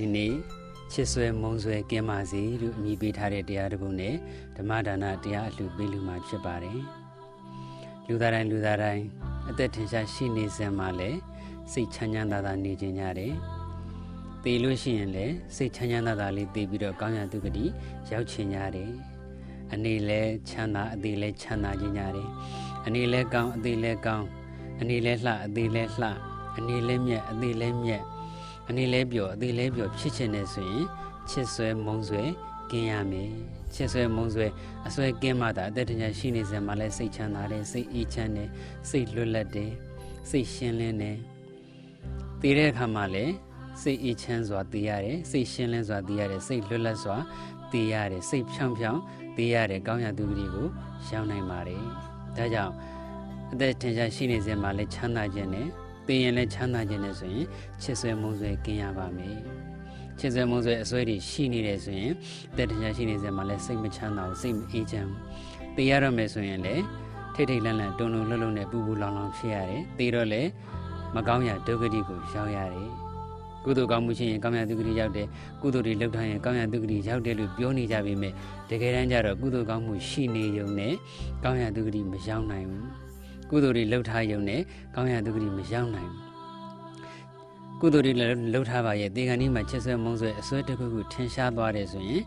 ဒီနေ့ချစ်ဆွဲမုံဆွဲကင်းပါစေလို့အမည်ပေးထားတဲ့တရားတစ်ပုဒ်နဲ့ဓမ္မဒါနတရားအလှပေးလူမှာဖြစ်ပါတယ်လူသားတိုင်းလူသားတိုင်းအသက်ထင်ရှားရှိနေစမှာလဲစိတ်ချမ်းချမ်းသာသာနေကြကြတယ်တည်လို့ရှိရင်လည်းစိတ်ချမ်းချမ်းသာသာလေးတည်ပြီးတော့ကောင်းရသူကတိရောက်ချင်ကြတယ်အနေလဲချမ်းသာအသေးလဲချမ်းသာခြင်းကြတယ်အနေလဲကောင်းအသေးလဲကောင်းအနေလဲလှအသေးလဲလှအနေလဲမြက်အသေးလဲမြက် အနေလဲပျော်အသေးလဲပျော်ဖြစ်ချင်တယ်ဆိုရင်ချစ်ဆွဲမုံဆွဲကင်းရမယ်ချစ်ဆွဲမုံဆွဲအဆွဲကင်းမှသာအသက်တညာရှိနေစမှာလဲစိတ်ချမ်းသာတယ်စိတ်အေးချမ်းတယ်စိတ်လွတ်လပ်တယ်စိတ်ရှင်းလင်းတယ်တည်တဲ့အခါမှာလဲစိတ်အေးချမ်းစွာတည်ရတယ်စိတ်ရှင်းလင်းစွာတည်ရတယ်စိတ်လွတ်လပ်စွာတည်ရတယ်စိတ်ဖြောင်းဖြောင်းတည်ရတယ်ကောင်းရသူကလေးကိုရောက်နိုင်ပါတယ်ဒါကြောင့်အသက်ထင်ရှားရှိနေစမှာလဲချမ်းသာခြင်းနဲ့ တည်ရင်လဲချမ်းသာခြင်းနဲ့ဆိုရင်ချစ်ဆွဲမုံဆွဲကင်းရပါမယ်ချစ်ဆွဲမုံဆွဲအစွဲတွေရှိနေတယ်ဆိုရင်အသက်ထင်ရှားရှိနေစမှာလဲစိတ်မချမ်းသာဘူးစိတ်မအေးချမ်းဘူးတည်ရတော့မယ်ဆိုရင်လဲထိတ်ထိတ်လန့်လန့်တုံတုံလှုပ်လှုပ်နဲ့ပူပူလောင်လောင်ဖြစ်ရတယ်တည်တော့လဲမကောင်းရာဒုက္ခတိကိုရောက်ရတယ်ကုသိုလ်ကောင်းမှုရှိရင်ကောင်းရာဒုက္ခတိရောက်တယ်ကုသိုလ်တွေလုပ်ထားရင်ကောင်းရာဒုက္ခတိရောက်တယ်လို့ပြောနေကြပေမဲ့တကယ်တမ်းကျတော့ကုသိုလ်ကောင်းမှုရှိနေုံနဲ့ကောင်းရာဒုက္ခတိမရောက်နိုင်ဘူး ကုသိုလ်တွေလုပ်ထားရုံနဲ့ကောင်းရာဒုက္ခတိမရောက်နိုင်ဘူးကုသိုလ်တွေလည်းလှုပ်ထားပါရဲ့ဒီကနေ့မှာချက်ဆွဲမုံဆွဲအစွဲတစ်ခုခုထင်ရှားသွားတယ်ဆိုရင်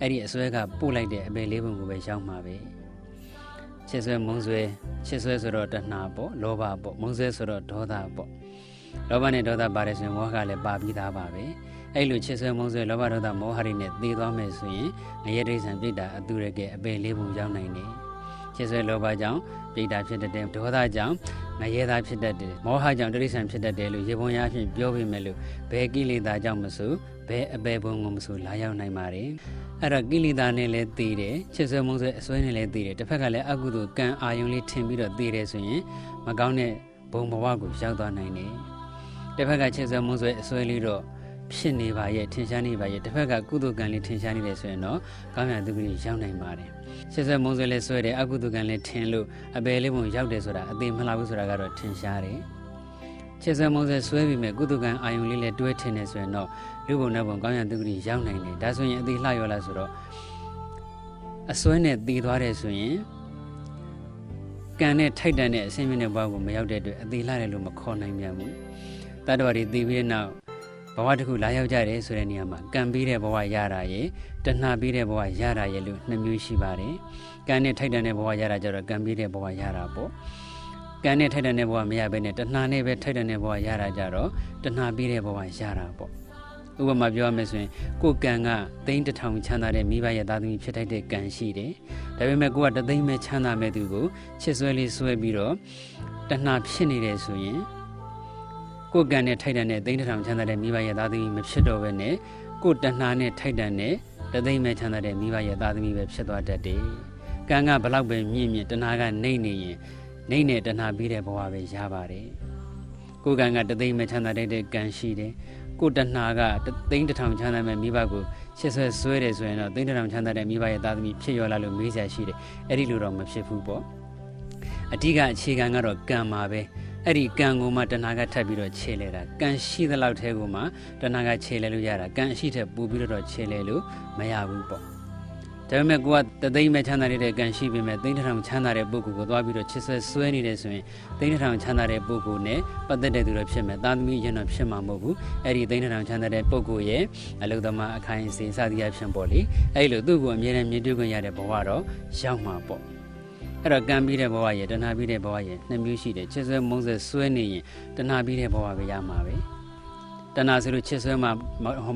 အဲ့ဒီအစွဲကပို့လိုက်တဲ့အပေလေးပုံကိုပဲရောက်မှာပဲချက်ဆွဲမုံဆွဲချက်ဆွဲဆိုတော့တဏှာပေါ့လောဘပေါ့မုံဆွဲဆိုတော့ဒေါသပေါ့လောဘနဲ့ဒေါသပါတယ်ဆိုရင်မောဟကလည်းပါပြီးသားပါပဲအဲ့လိုချက်ဆွဲမုံဆွဲလောဘဒေါသမောဟတွေနဲ့သေသွားမယ်ဆိုရင်ငရဲဒိဋ္ဌံပြိတ္တာအတုရကအပေလေးပုံရောက်နိုင်တယ် ချက်ဆွဲလောဘကြောင့်ပြိတ္တာဖြစ်တဲ့ဒေါသကြောင့်ငရဲသားဖြစ်တတ်တယ်မောဟကြောင့်တိရစ္ဆာန်ဖြစ်တတ်တယ်လို့ရေပုံရအဖြစ်ပြောပြမယ်လို့ဘယ်ကိလေသာကြောင့်မဆိုဘယ်အပေပုံကိုမဆိုလာရောက်နိုင်ပါတယ်အဲ့တော့ကိလေသာနဲ့လည်းသိတယ်ချစ်ဆွဲမုန်းဆွဲအစွဲနဲ့လည်းသိတယ်တစ်ဖက်ကလည်းအကုသိုလ်ကံအာယုံလေးထင်ပြီးတော့သိတယ်ဆိုရင်မကောင်းတဲ့ဘုံဘဝကိုရောက်သွားနိုင်တယ်တစ်ဖက်ကချစ်ဆွဲမုန်းဆွဲအစွဲလေးတော့ ဖြစ်နေပါရဲ့ထင်ရှားနေပါရဲ့တစ်ဖက်ကကုသိုလ်ကံလေးထင်ရှားနေတယ်ဆိုရင်တော့ကောင်းရသူကလေးရောက်နိုင်ပါတယ်ချစ်ဆွဲမုန်းဆွဲလေးဆွဲတယ်အကုသိုလ်ကံလေးထင်လို့အပယ်လေးပုံရောက်တယ်ဆိုတာအသေးမလှဘူးဆိုတာကတော့ထင်ရှားတယ်ချစ်ဆွဲမုန်းဆွဲဆွဲပြီးမဲ့ကုသိုလ်ကံအာယုံလေးလည်းတွဲထင်နေဆိုရင်တော့လူပုံနဲ့ပုံကောင်းရသူကလေးရောက်နိုင်တယ်ဒါဆိုရင်အသေးလှရောလားဆိုတော့အစွဲနဲ့တည်သွားတယ်ဆိုရင်ကံနဲ့ထိုက်တန်တဲ့အဆင်းမြင့်တဲ့ဘဝကိုမရောက်တဲ့အတွက်အသေးလှတယ်လို့မခေါ်နိုင်ပြန်ဘူးတတ္တဝါတွေတည်ပြီးတဲ့နောက် ဘဝတစ်ခုလာရောက်ကြတယ်ဆိုတဲ့နေရာမှာကံပြီးတဲ့ဘဝရတာရယ်တဏှာပြီးတဲ့ဘဝရတာရယ်လို့နှစ်မျိုးရှိပါတယ်။ကံနဲ့ထိုက်တန်တဲ့ဘဝရတာကြတော့ကံပြီးတဲ့ဘဝရတာပေါ့။ကံနဲ့ထိုက်တန်တဲ့ဘဝမရဘဲနဲ့တဏှာနဲ့ပဲထိုက်တန်တဲ့ဘဝရတာကြတော့တဏှာပြီးတဲ့ဘဝရတာပေါ့။ဥပမာပြောရမယ်ဆိုရင်ကိုယ်ကံကသိန်းတစ်ထောင်ချမ်းသာတဲ့မိဘရဲ့သားသမီးဖြစ်ထိုက်တဲ့ကံရှိတယ်။ဒါပေမဲ့ကိုကတသိန်းပဲချမ်းသာမဲ့သူကိုချစ်ဆွဲလေးဆွဲပြီးတော့တဏှာဖြစ်နေတယ်ဆိုရင် ကိုယ်ကံနဲ့ထိုက်တန်တဲ့သိန်းတစ်ထောင်ချမ်းသာတဲ့မိဘရဲ့သားသမီးမဖြစ်တော့ဘဲနဲ့ကိုယ်တဏှာနဲ့ထိုက်တန်တဲ့တသိန်းပဲချမ်းသာတဲ့မိဘရဲ့သားသမီးပဲဖြစ်သွားတတ်တယ်။ကံကဘလောက်ပဲမြင့်မြင့်တဏှာကနှိမ့်နေရင်နှိမ့်နဲ့တဏှာပြီးတဲ့ဘဝပဲရပါတယ်။ကိုယ်ကံကတသိန်းပဲချမ်းသာတဲ့ကံရှိတယ်။ကိုယ်တဏှာကတသိန်းတစ်ထောင်ချမ်းသာမဲ့မိဘကိုချစ်ဆွဲဆွဲတယ်ဆိုရင်တော့သိန်းတစ်ထောင်ချမ်းသာတဲ့မိဘရဲ့သားသမီးဖြစ်ရောလားလို့မေးကြရှိတယ်။အဲ့ဒီလိုတော့မဖြစ်ဘူးပေါ့။အဓိကအခြေခံကတော့ကံမှာပဲ။ အဲ့ဒီကံကိုမှတဏှာကထပ်ပြီးတော့ခြေလဲတာကံရှိသလောက်ထဲကိုမှတဏှာကခြေလဲလို့ရတာကံရှိတဲ့ပူပြီးတော့ခြေလဲလို့မရဘူးပေါ့ဒါပေမဲ့ကိုကတသိမ့်မဲ့ချမ်းသာတဲ့ကံရှိပေမဲ့သိန်းတစ်ထောင်ချမ်းသာတဲ့ပုဂ္ဂိုလ်ကိုသွားပြီးတော့ချစ်ဆွဲဆွဲနေတယ်ဆိုရင်သိန်းတစ်ထောင်ချမ်းသာတဲ့ပုဂ္ဂိုလ်နဲ့ပတ်သက်တဲ့သူတော့ဖြစ်မယ်သားသမီးရင်တော့ဖြစ်မှာမဟုတ်ဘူးအဲ့ဒီသိန်းတစ်ထောင်ချမ်းသာတဲ့ပုဂ္ဂိုလ်ရဲ့အလုသမားအခိုင်အစင်စသည်အဖြစ်ပေါ့လေအဲ့လိုသူ့ကိုအမြဲတမ်းမြင်တွေ့ခွင့်ရတဲ့ဘဝတော့ရောက်မှာပေါ့ အဲ့တော့ကံပြီးတဲ့ဘဝရဲ့တဏှာပြီးတဲ့ဘဝရဲ့နှစ်မျိုးရှိတယ်ချစ်ဆွဲမုန်းဆွဲဆွဲနေရင်တဏှာပြီးတဲ့ဘဝပဲရမှာပဲတဏှာဆိုလို့ချစ်ဆွဲမှ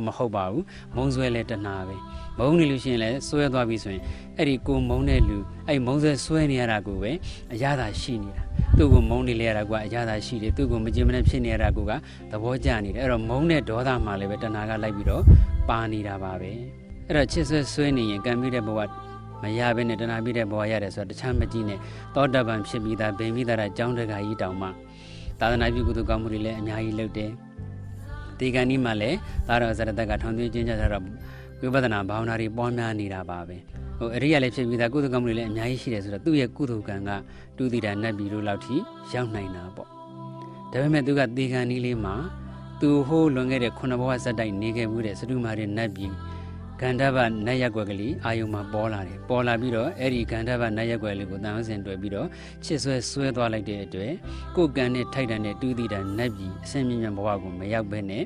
မဟုတ်ပါဘူးမုန်းဆွဲလဲတဏှာပဲမုန်းနေလို့ရှိရင်လည်းဆွဲသွားပြီဆိုရင်အဲ့ဒီကိုမုန်းတဲ့လူအဲ့မုန်းဆွဲဆွဲနေရတာကိုပဲအရသာရှိနေတာသူ့ကိုမုန်းနေလေရတာကအရသာရှိတယ်သူ့ကိုမကြင်မနဲ့ဖြစ်နေရတာကသဘောကျနေတယ်အဲ့တော့မုန်းတဲ့ဒေါသမှလည်းပဲတဏှာကလိုက်ပြီးတော့ပါနေတာပါပဲအဲ့တော့ချစ်ဆွဲဆွဲနေရင်ကံပြီးတဲ့ဘဝ မရဘဲနဲ့တဏှာပြီးတဲ့ဘဝရတယ်ဆိုတော့တခြားမကြည့်နဲ့သောတပန်ဖြစ်ပြီးသားဘိမိသားအကြောင်းတကာကြီးတောင်မှသာသနာပြုကုသကောင်းမှုတွေလည်းအများကြီးလုပ်တယ်ဒီကံဒီမှာလည်းသာတော်ဇရတကထောင်သွင်းခြင်းကြတော့ဝိပဿနာဘာဝနာတွေပွားများနေတာပါပဲဟိုအရိယာလည်းဖြစ်ပြီးသားကုသကောင်းမှုတွေလည်းအများကြီးရှိတယ်ဆိုတော့သူ့ရဲ့ကုသကံကတူတည်တာနတ်ပြည်တို့လောက်ထိရောက်နိုင်တာပေါ့ဒါပေမဲ့သူကဒီကံဒီလေးမှာသူဟိုးလွန်ခဲ့တဲ့ခုနှစ်ဘဝဇက်တိုက်နေခဲ့မှုတဲ့စတုမာရီနတ်ပြည် ဂန္ဓဗနတ်ရက်ွက်ကလေးအာယုံမှာပေါ်လာတယ်ပေါ်လာပြီးတော့အဲ့ဒီဂန္ဓဗနတ်ရက်ွက်လေးကိုတန်အောင်စင်တွေ့ပြီးတော့ချစ်ဆွဲဆွဲသွားလိုက်တဲ့အတွက်ကိုယ်ကံနဲ့ထိုက်တန်တဲ့တူးတီတာနတ်ပြည်အစင်မြင့်မြတ်ဘဝကိုမရောက်ဘဲနဲ့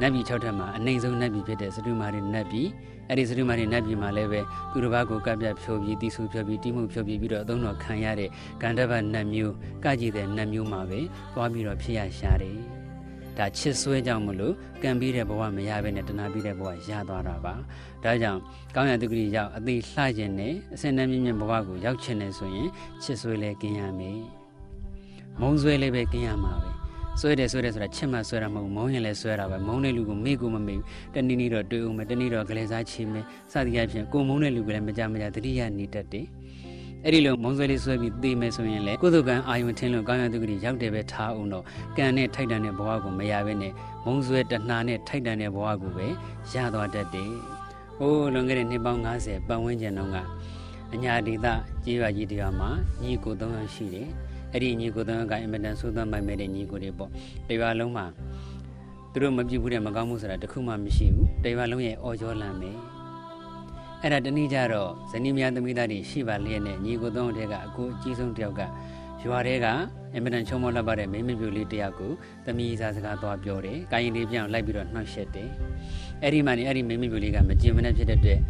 နတ်ပြည်၆ထပ်မှာအနိုင်ဆုံးနတ်ပြည်ဖြစ်တဲ့စတုမာရီနတ်ပြည်အဲ့ဒီစတုမာရီနတ်ပြည်မှာလည်းပဲသူတစ်ပါးကိုကပ်ပြဖြိုပြီးတီဆူဖြိုပြီးတိမှုဖြိုပြီးပြီးတော့အသုံးတော်ခံရတဲ့ဂန္ဓဗနတ်မျိုးကကြည်တဲ့နတ်မျိုးမှာပဲသွားပြီးတော့ဖြစ်ရရှာတယ် ဒါချစ်ဆွဲကြောင့်မလို့ကံပြီးတဲ့ဘဝမရဘဲနဲ့တဏှာပြီးတဲ့ဘဝရသွားတာပါဒါကြောင့်ကောင်းရတုကတိရောက်အသေးလှကျင်နဲ့အစင်တမ်းမြင့်မြင့်ဘဝကိုရောက်ချင်နေဆိုရင်ချစ်ဆွဲလဲกินရမယ်မုံဆွဲလည်းပဲกินရမှာပဲဆွဲတယ်ဆွဲတယ်ဆိုတာချစ်မှဆွဲတာမဟုတ်မုံရင်လည်းဆွဲတာပဲမုံတဲ့လူကိုမေ့ကိုမမေ့တနည်းနည်းတော့တွေ့ဦးမယ်တနည်းတော့ကလေးစားချီမယ်စသည်အဖြစ်ကိုမုံတဲ့လူကလည်းမကြမကြတတိယနေတတ်တယ် အဲ့ဒီလိုမုံဆွဲလေးဆွဲပြီးသိမယ်ဆိုရင်လေကုသကံအာယုံထင်းလို့ကောင်းရတုကတိရောက်တယ်ပဲထားအောင်တော့ကံနဲ့ထိုက်တန်တဲ့ဘဝကိုမရဘဲနဲ့မုံဆွဲတဏှာနဲ့ထိုက်တန်တဲ့ဘဝကိုပဲရသွားတတ်တယ်။ဟိုးလွန်ခဲ့တဲ့နှစ်ပေါင်း90ပတ်ဝန်းကျင်တုန်းကအညာဒေသကြေးရွာကြီးတရားမှာညီကို၃ယောက်ရှိတယ်။အဲ့ဒီညီကို၃ယောက်ကအင်မတန်ဆိုးသွမ်းမိုက်မဲ့တဲ့ညီကိုတွေပေါ့။တရွာလုံးမှာသူတို့မပြစ်ဘူးတဲ့မကောင်းမှုဆိုတာတခုမှမရှိဘူး။တရွာလုံးရဲ့အော်ကြောလန်ပဲ။ အဲ့ဒါတနည်းကြတော့ဇနီးမယားသမီးသားတွေရှိပါလျက်နဲ့ညီကိုသုံးတဲ့ကအကိုအကြီးဆုံးတယောက်ကရွာထဲကအင်မတန်ချုံမောလှပတဲ့မိမပြူလေးတယောက်ကိုသမီးစားစကားသွားပြောတယ်။ကိုင်းရင်လေးပြောင်းလိုက်ပြီးတော့နှောက်ရှက်တယ်။အဲ့ဒီမှနေအဲ့ဒီမိမပြူလေးကမကြင်မနဲ့ဖြစ်တဲ့အတွက်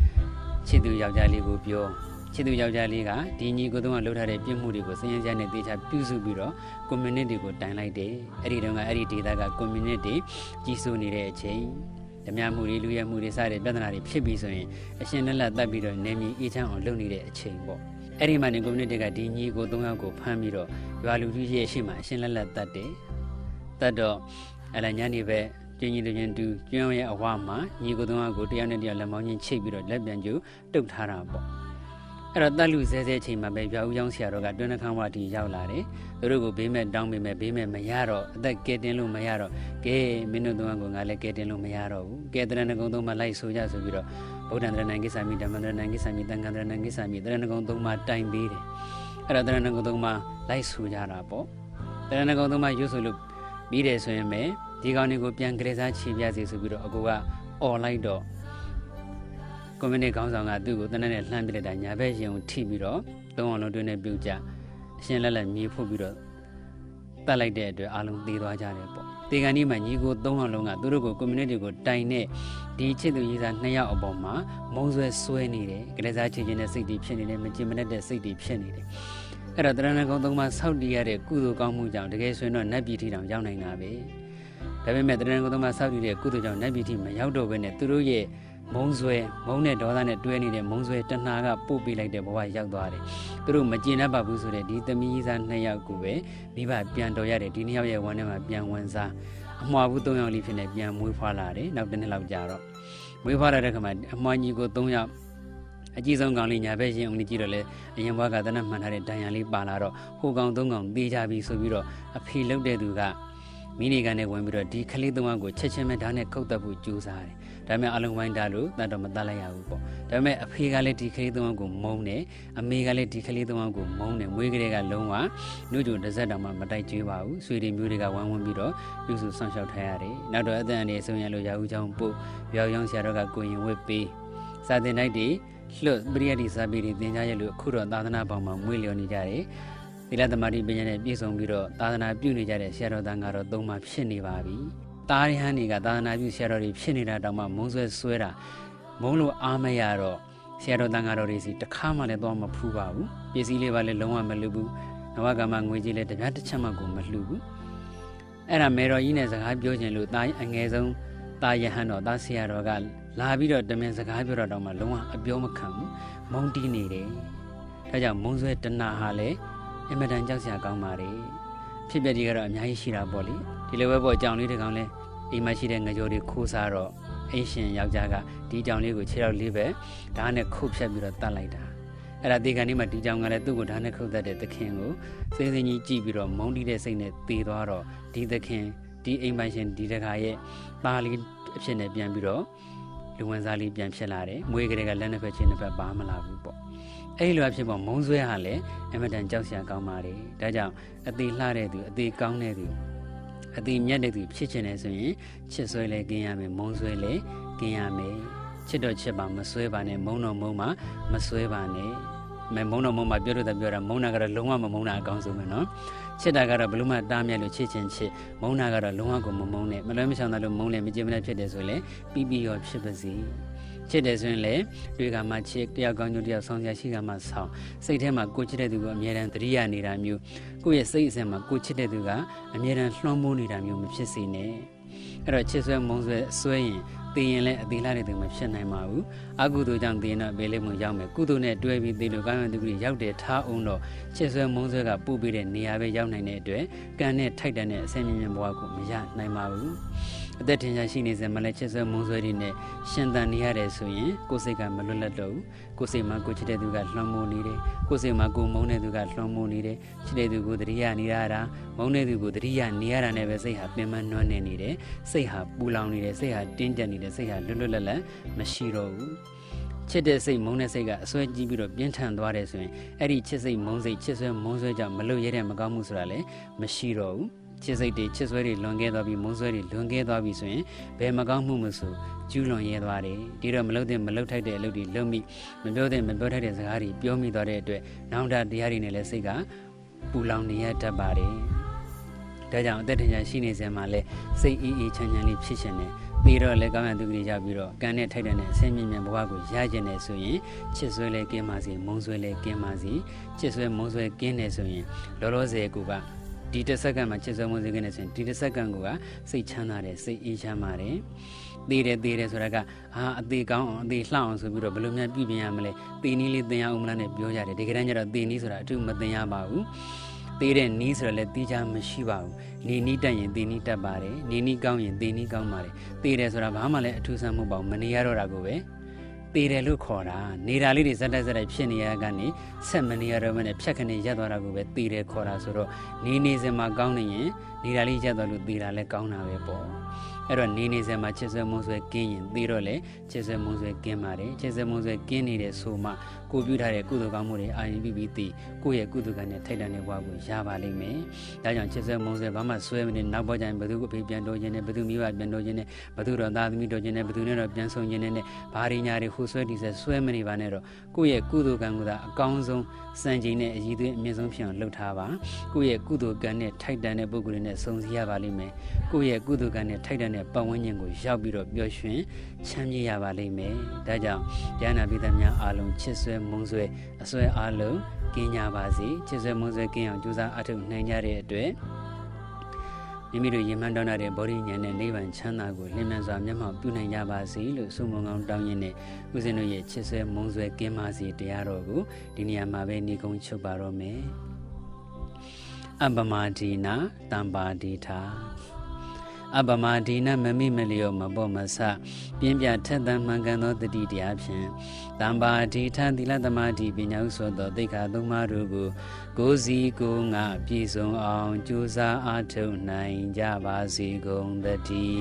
ချစ်သူယောက်ျားလေးကိုပြောချစ်သူယောက်ျားလေးကဒီညီကိုသုံးကလှုပ်ထားတဲ့ပြစ်မှုတွေကိုစည်ရင်စက်နဲ့တေချာပြုစုပြီးတော့ community ကိုတိုင်လိုက်တယ်။အဲ့ဒီတုန်းကအဲ့ဒီဒေသက community ကြီးစိုးနေတဲ့အချိန် ဓမြမှုတွေလူရဲမှုတွေစတဲ့ပြဿနာတွေဖြစ်ပြီးဆိုရင်အရှင်လက်လက်တက်ပြီးတော့နေမီအေးချမ်းအောင်လုပ်နေတဲ့အချိန်ပေါ့အဲ့ဒီမှာနေ community ကဒီညီကို၃ယောက်ကိုဖမ်းပြီးတော့ရွာလူကြီးရဲ့ရှေ့မှာအရှင်လက်လက်တက်တယ်တက်တော့အလညနေပဲကျင်းကြီးလူချင်းတူကျွန်းရဲ့အဝမှာညီကို၃ယောက်ကိုတယောက်နဲ့တယောက်လက်မောင်းချင်းချိတ်ပြီးတော့လက်ပြန်ကျူတုတ်ထားတာပေါ့ အဲ့တော့တက်လူဆဲဆဲချိန်မှာပဲရွာဦးကျောင်းဆရာတော်ကတွန်းနှခမ်းဝတီရောက်လာတယ်သူတို့ကိုဘေးမဲ့တောင်းပေးမဲ့ဘေးမဲ့မရတော့အသက်ကဲတင်လို့မရတော့ကဲမင်းတို့သုံးကငါလည်းကဲတင်လို့မရတော့ဘူးကဲတရဏဂုံသုံးမှာလိုက်ဆိုကြဆိုပြီးတော့ဗုဒ္ဓံတရဏံကိစ္ဆာမိဓမ္မံတရဏံကိစ္ဆာမိသံဃံတရဏံကိစ္ဆာမိတရဏဂုံသုံးမှာတိုင်ပေးတယ်အဲ့တော့တရဏဂုံသုံးမှာလိုက်ဆိုကြတာပေါ့တရဏဂုံသုံးမှာရွတ်ဆိုလို့ပြီးတယ်ဆိုရင်ပဲဒီကောင်တွေကိုပြန်ကြဲစားချေပြစေဆိုပြီးတော့အကူကអော်လိုက်တော့ ကွန်မြူနတီခေါင်းဆောင်ကသူ့ကိုတနက်နဲ့လှမ်းပြလိုက်တာညာဘက်ရင်ကိုထိပြီးတော့သုံးအောင်လုံးတွင်းနဲ့ပြုတ်ကြအရှင်လက်လက်မြေဖို့ပြီးတော့တတ်လိုက်တဲ့အတွက်အားလုံးသေသွားကြတယ်ပေါ့တေကန်ဒီမှာညီကို၃အောင်လုံးကသူတို့ကို community ကိုတိုင်တဲ့ဒီချစ်သူရေးစားနှစ်ယောက်အပေါ်မှာမုံဆွဲဆွဲနေတယ်ကလေးစားချင်ချင်တဲ့စိတ်တွေဖြစ်နေတယ်မကြင်မနဲ့တဲ့စိတ်တွေဖြစ်နေတယ်အဲ့တော့တရဏဂုံသုံးပါဆောက်တည်ရတဲ့ကုသိုလ်ကောင်းမှုကြောင့်တကယ်ဆိုရင်တော့နတ်ပြည်ထီတောင်ရောက်နိုင်တာပဲဒါပေမဲ့တရဏဂုံသုံးပါဆောက်တည်တဲ့ကုသိုလ်ကြောင့်နတ်ပြည်ထီမရောက်တော့ဘဲနဲ့သူတို့ရဲ့ မုံဆွဲမုံနဲ့ဒေါသနဲ့တွဲနေတဲ့မုံဆွဲတဏှာကပို့ပေးလိုက်တဲ့ဘဝရောက်သွားတယ်သူတို့မကျင်တတ်ပါဘူးဆိုတဲ့ဒီသမီးစားနှစ်ယောက်ကိုပဲမိဘပြန်တော်ရတယ်ဒီနှစ်ယောက်ရဲ့ဝမ်းထဲမှာပြန်ဝင်စားအမှားဘူး၃ယောက်လေးဖြစ်နေပြန်မွေးဖွားလာတယ်နောက်တစ်နှစ်လောက်ကြာတော့မွေးဖွားလာတဲ့ခါမှာအမှားကြီးကို၃ယောက်အကြီးဆုံးကောင်လေးညာဘက်ရင်အောင်လေးကြည့်တော့လေအရင်ဘွားကတနတ်မှန်ထားတဲ့ဒဏ်ရာလေးပါလာတော့ဟိုကောင်သုံးကောင်သေးကြပြီဆိုပြီးတော့အဖေလုတ်တဲ့သူက မိနေကန်နဲ့ဝင်ပြီးတော့ဒီခလေးသုံးယောက်ကိုချက်ချင်းပဲဓာတ်နဲ့ခုတ်တက်ဖို့ကြိုးစားတယ်ဒါပေမဲ့အလုံးဝိုင်းတာလို့တတ်တော့မတတ်လိုက်ရဘူးပေါ့ဒါပေမဲ့အဖေကလည်းဒီကလေးသုံးယောက်ကိုမုန်းတယ်အမေကလည်းဒီကလေးသုံးယောက်ကိုမုန်းတယ်မွေးကလေးကလုံးဝနှုတ်ကြုံတစ်စက်တောင်မှမတိုက်ကြွေးပါဘူးဆွေတွေမျိုးတွေကဝမ်းဝန်းပြီးတော့ပြုစုဆောင်ရှောက်ထားရတယ်နောက်တော့အသက်အန္တရာယ်ဆုံးရလို့ရာဦးချောင်းပို့ရောင်ရောင်ဆရာတော်ကကိုရင်ဝစ်ပေးစာတင်တိုက်တွေလွတ်ပရိယတ်ဒီစာပေတွေသင်ကြားရလို့အခုတော့သာသနာပေါင်းမှာမွေးလျော်နေကြတယ် သီလသမารိပညာနဲ့ပြည့်စုံပြီးတော့သာသနာပြုနေကြတဲ့ဆရာတော်တန်ကတော့သုံးပါဖြစ်နေပါပြီသားရဟန်းတွေကသာသနာပြုဆရာတော်တွေဖြစ်နေတာတောင်မှမုံဆွဲဆွဲတာမုံလို့အားမရတော့ဆရာတော်တန်ဃာတော်တွေစီတခါမှလည်းတော့မဖူးပါဘူးပစ္စည်းလေးပါလည်းလုံးဝမလူဘူးနဝကမငွေကြီးလည်းတပြားတစ်ချက်မှကိုမလှူဘူးအဲ့ဒါမေတော်ကြီးနဲ့စကားပြောခြင်းလို့တာအငယ်ဆုံးတာယဟန်တော်တာဆရာတော်ကလာပြီးတော့တမင်စကားပြောတော့တောင်မှလုံးဝအပြောမခံဘူးမုံတီးနေတယ်ဒါကြောင့်မုံဆွဲတဏဟာလည်း အင်မတန်ကြောက်စရာကောင်းပါတယ်ဖြစ်ပျက်တွေကတော့အများကြီးရှိတာပေါ့လေဒီလိုပဲပေါ့အကြောင်လေးတစ်ကောင်လဲအိမ်မှာရှိတဲ့ငကြော်တွေခိုးစားတော့အိမ်ရှင်ယောက်ျားကဒီကြောင်လေးကိုခြေထောက်လေးပဲဓာတ်နဲ့ခုတ်ဖြတ်ပြီးတော့တတ်လိုက်တာအဲ့ဒါဒီကနေ့မှဒီကြောင်ကလည်းသူ့ကိုဓာတ်နဲ့ခုတ်တတ်တဲ့သခင်ကိုစိစိကြီးကြည့်ပြီးတော့မုန်းတီးတဲ့စိတ်နဲ့သေသွားတော့ဒီသခင်ဒီအိမ်ပိုင်ရှင်ဒီတခါရဲ့သားလေးအဖြစ်နဲ့ပြန်ပြီးတော့ လူဝင်စားလေးပြန်ဖြစ်လာတယ်မွေးကလေးကလက်နှစ်ဖက်ချင်းနှစ်ဖက်ပါမလာဘူးပေါ့အဲ့ဒီလိုအဖြစ်ပေါ့မုံဆွဲဟာလည်းအမတန်ကြောက်စရာကောင်းပါတယ်ဒါကြောင့်အသေးလှတဲ့သူအသေးကောင်းတဲ့သူ အတိမြတ်တဲ့သူဖြစ်ချင်တယ်ဆိုရင်ချစ်ဆွဲလဲกินရမယ်မုန်းဆွဲလဲกินရမယ်ချစ်တော့ချစ်ပါမဆွဲပါနဲ့မုန်းတော့မုန်းပါမဆွဲပါနဲ့ မဲမုန်းတော့မုန်းပါပြောလို့တပြောတာမုန်းတာကတော့လုံးဝမမုန်းတာအကောင်းဆုံးပဲနော်ချစ်တာကတော့ဘလို့မှတားမြတ်လို့ချစ်ချင်ချစ်မုန်းတာကတော့လုံးဝကိုမမုန်းနဲ့မလွဲမရှောင်တာလို့မုန်းလည်းမကြင်မနဲ့ဖြစ်တယ်ဆိုရင်လည်းပြီးပြီးရောဖြစ်ပါစေချစ်တယ်ဆိုရင်လည်းတွေ့ကမှချစ်တယောက်ကောင်းကျိုးတယောက်ဆောင်ရရှိကမှဆောင်စိတ်ထဲမှာကိုချစ်တဲ့သူကိုအမြဲတမ်းသတိရနေတာမျိုးကိုယ့်ရဲ့စိတ်အစဉ်မှာကိုချစ်တဲ့သူကအမြဲတမ်းလွှမ်းမိုးနေတာမျိုးမဖြစ်စေနဲ့အဲ့တော့ချစ်ဆွဲမုန်းဆွဲဆွဲရင် သိရင်လည်းအသေးလားတဲ့သူမဖြစ်နိုင်ပါဘူးအကုသိုလ်ကြောင့်သိရင်တော့ဘေးလေးမှုရောက်မယ်ကုသိုလ်နဲ့တွဲပြီးသိလို့ကောင်းရတဲ့သူကြီးရောက်တယ်ထားအောင်တော့ချစ်ဆွဲမုန်းဆွဲကပို့ပြီးတဲ့နေရာပဲရောက်နိုင်တဲ့အတွက်ကံနဲ့ထိုက်တန်တဲ့အဆင်မြင့်မြင့်ဘဝကိုမရနိုင်ပါဘူး အသက်ထင်ရှားရှိနေစမလဲချစ်ဆွဲမုန်းဆွဲတွေနဲ့ရှင်သန်နေရတယ်ဆိုရင်ကိုယ်စိတ်ကမလွတ်လပ်တော့ဘူးကိုယ်စိတ်မှာကိုချစ်တဲ့သူကလွှမ်းမိုးနေတယ်ကိုယ်စိတ်မှာကိုမုန်းတဲ့သူကလွှမ်းမိုးနေတယ်ချစ်တဲ့သူကိုတတိယနေရတာမုန်းတဲ့သူကိုတတိယနေရတာနဲ့ပဲစိတ်ဟာပင်ပန်းနွမ်းနေနေတယ်စိတ်ဟာပူလောင်နေတယ်စိတ်ဟာတင်းကျပ်နေတယ်စိတ်ဟာလွတ်လွတ်လပ်လပ်မရှိတော့ဘူးချစ်တဲ့စိတ်မုန်းတဲ့စိတ်ကအစွဲကြီးပြီးတော့ပြင်းထန်သွားတယ်ဆိုရင်အဲ့ဒီချစ်စိတ်မုန်းစိတ်ချစ်ဆွဲမုန်းဆွဲကြောင့်မလွတ်ရတဲ့မကောင်းမှုဆိုတာလည်းမရှိတော့ဘူး ချစ်စိတ်တွေချစ်ဆွဲတွေလွန်ခဲ့သွားပြီးမုန်းဆွဲတွေလွန်ခဲ့သွားပြီးဆိုရင်ဘယ်မကောင်းမှုမဆိုကျူးလွန်ရဲသွားတယ်ဒီတော့မလုပ်တဲ့မလုပ်ထိုက်တဲ့အလုပ်တွေလုပ်မိမပြောတဲ့မပြောထိုက်တဲ့စကားတွေပြောမိသွားတဲ့အတွက်နောင်တတရားတွေနဲ့လည်းစိတ်ကပူလောင်နေရတတ်ပါတယ်ဒါကြောင့်အသက်ထင်ရှားရှိနေစမှာလဲစိတ်အေးအေးချမ်းချမ်းလေးဖြစ်ရှင်တယ်ပြီးတော့လည်းကောင်းရသူကလေးရောက်ပြီးတော့ကံနဲ့ထိုက်တဲ့အဆင်းမြင့်မြတ်ဘဝကိုရကျင်နေဆိုရင်ချစ်ဆွဲလဲကင်းပါစေမုန်းဆွဲလဲကင်းပါစေချစ်ဆွဲမုန်းဆွဲကင်းနေဆိုရင်လောလောဆယ်ကူက ဒီတစ်စက္ကန့်မှာချစ်ဆွဲမုန်းဆွဲကင်းနေဆိုရင်ဒီတစ်စက္ကန့်ကစိတ်ချမ်းသာတယ်စိတ်အေးချမ်းပါတယ်သေးတယ်သေးတယ်ဆိုတာကဟာအသေးကောင်းအောင်အသေးလှအောင်ဆိုပြီးတော့ဘယ်လိုများပြုပြင်ရမလဲသေနည်းလေးသင်ရအောင်မလားနဲ့ပြောကြတယ်ဒီကနေ့ကျတော့သေနည်းဆိုတာအထူးမသင်ရပါဘူးသေးတဲ့နီးဆိုတော့လည်းတီးချမရှိပါဘူးနေနီးတက်ရင်သေနီးတက်ပါတယ်နေနီးကောင်းရင်သေနီးကောင်းပါတယ်သေတယ်ဆိုတာဘာမှလည်းအထူးဆန်းမဟုတ်ပါဘူးမနေရတော့တာကိုပဲ သေတယ်လို့ခေါ်တာနေတာလေးတွေဇက်တက်ဇက်တိုက်ဖြစ်နေရကနေဆက်မနေရတော့မနဲ့ဖြတ်ခနေရက်သွားတာကိုပဲသေတယ်ခေါ်တာဆိုတော့နေနေစင်မှာကောင်းနေရင်နေတာလေးရက်သွားလို့သေတာလည်းကောင်းတာပဲပေါ့အဲ့တော့နေနေစင်မှာချစ်ဆွဲမုန်းဆွဲကင်းရင်သေတော့လေချစ်ဆွဲမုန်းဆွဲကင်းပါတယ်ချစ်ဆွဲမုန်းဆွဲကင်းနေတဲ့ဆိုမှ ကိုပြုထားတဲ့ကုသိုလ်ကောင်းမှုတွေအာရုံပြုပြီးသိကိုယ့်ရဲ့ကုသိုလ်ကံနဲ့ထိုက်တန်တဲ့ဘဝကိုရပါလိမ့်မယ်ဒါကြောင့်ချစ်ဆွဲမုန်းဆွဲဘာမှဆွဲမနေနောက်ပေါ်ကျရင်ဘသူကိုအဖေပြန်တော်ခြင်းနဲ့ဘသူမိဘပြန်တော်ခြင်းနဲ့ဘသူတော်သားသမီးတော်ခြင်းနဲ့ဘသူနဲ့တော့ပြန်ဆုံခြင်းနဲ့ဘာရင်းညာတွေဟိုဆွဲဒီဆက်ဆွဲမနေပါနဲ့တော့ကိုယ့်ရဲ့ကုသိုလ်ကံကိုသာအကောင်းဆုံးစံချိန်နဲ့အည်သွေးအမြင့်ဆုံးဖြစ်အောင်လုပ်ထားပါကိုယ့်ရဲ့ကုသိုလ်ကံနဲ့ထိုက်တန်တဲ့ပုဂ္ဂိုလ်တွေနဲ့ဆုံစည်းရပါလိမ့်မယ်ကိုယ့်ရဲ့ကုသိုလ်ကံနဲ့ထိုက်တန်တဲ့ပတ်ဝန်းကျင်ကိုရောက်ပြီးတော့ပျော်ရွှင်ချမ်းမြေ့ရပါလိမ့်မယ်ဒါကြောင့်ဉာဏပိသများအားလုံးချစ်ဆွဲမုန်းဆွဲအဆွဲအားလုံးကင်းကြပါစေချစ်ဆွဲမုန်းဆွဲကင်းအောင်ကြိုးစားအထောက်နိုင်ကြတဲ့အတွက်မိမိတို့ရင်မှန်းတောင်းတဲ့ဗောဓိဉာဏ်နဲ့နိဗ္ဗာန်ချမ်းသာကိုလင်းမြန်စွာမျက်မှောက်ပြုနိုင်ကြပါစေလို့ဆုမွန်ကောင်းတောင်းရင်းနဲ့ဦးဇင်းတို့ရဲ့ချစ်ဆွဲမုန်းဆွဲကင်းပါစေတရားတော်ကိုဒီနေရာမှာပဲညီကုန်းချုပ်ပါတော့မယ်အပမဒီနာတံပါဒီထာ အပမဒီနမမိမလျောမပေါ်မဆပြင်းပြထက်သန်မှန်ကန်သောတတိတရားဖြင့်တံပါဒီထသီလသမာဓိပညာဥသောသောသိက္ခာသုံးပါးတို့ကိုကိုယ်စီကိုယ်ငါပြည့်စုံအောင်ကြိုးစားအားထုတ်နိုင်ကြပါစေကုန်သတည်း